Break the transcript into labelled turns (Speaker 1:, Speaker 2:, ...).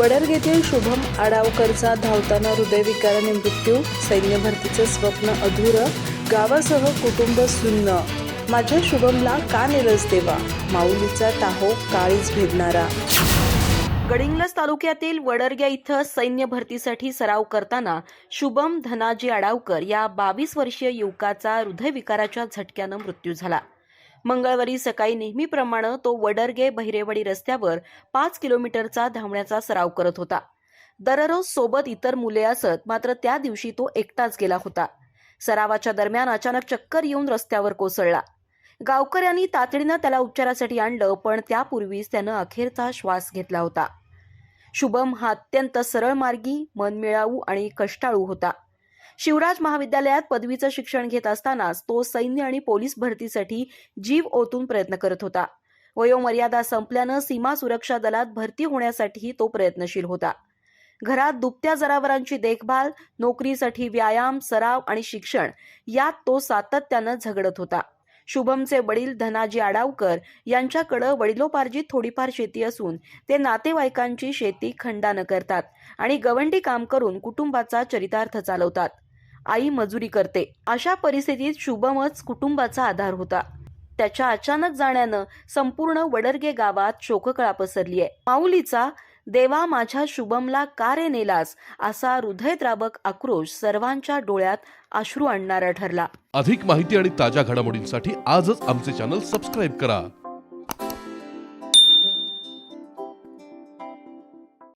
Speaker 1: वडरगेतील येथील शुभम आडावकरचा धावताना हृदयविकाराने मृत्यू सैन्य भरतीचं स्वप्न अधुरं गावासह कुटुंब सुन्न. माझ्या शुभमला का निरस देवा? माऊलीचा टाहो काळीच भेदणारा. गडिंग्लज तालुक्यातील वडरग्या इथं सैन्य भरतीसाठी सराव करताना शुभम धनाजी आडावकर या बावीस वर्षीय युवकाचा हृदयविकाराच्या झटक्यानं मृत्यू झाला. मंगळवारी सकाळी नेहमीप्रमाणे तो वडरगे बहिरेवाडी रस्त्यावर पाच किलोमीटरचा धावण्याचा सराव करत होता. दररोज सोबत इतर मुले असत मात्र त्या दिवशी तो एकटाच गेला होता. सरावाच्या दरम्यान अचानक चक्कर येऊन रस्त्यावर कोसळला. गावकऱ्यांनी तातडीनं त्याला उपचारासाठी आणलं पण त्यापूर्वीच त्यानं अखेरचा श्वास घेतला होता. शुभम हा अत्यंत सरळ मार्गी मनमिळावू आणि कष्टाळू होता. शिवराज महाविद्यालयात पदवीचं शिक्षण घेत असतानाच तो सैन्य आणि पोलीस भरतीसाठी जीव ओतून प्रयत्न करत होता. वयोमर्यादा संपल्यानं सीमा सुरक्षा दलात भरती होण्यासाठी तो प्रयत्नशील होता. घरात दुभत्या जनावरांची देखभाल नोकरीसाठी व्यायाम सराव आणि शिक्षण यात तो सातत्यानं झगडत होता. शुभमचे वडील धनाजी आडावकर यांच्याकडं वडिलोपार्जित थोडीफार शेती असून ते नातेवाईकांची शेती खंडानं करतात आणि गवंडी काम करून कुटुंबाचा चरितार्थ चालवतात. आई मजुरी करते. अशा परिस्थितीत शुभमच कुटुंबाचा आधार होता. त्याच्या अचानक जाण्यानं संपूर्ण वडरगे गावात शोककळा पसरली आहे माऊलीचा देवा माझ्या शुभमला का रे नेलास? असा हृदयद्रावक आक्रोश सर्वांच्या डोळ्यात अश्रू आणणारा ठरला.
Speaker 2: अधिक माहिती आणि ताज्या घडामोडींसाठी आजच आमचे चॅनल सबस्क्राईब करा.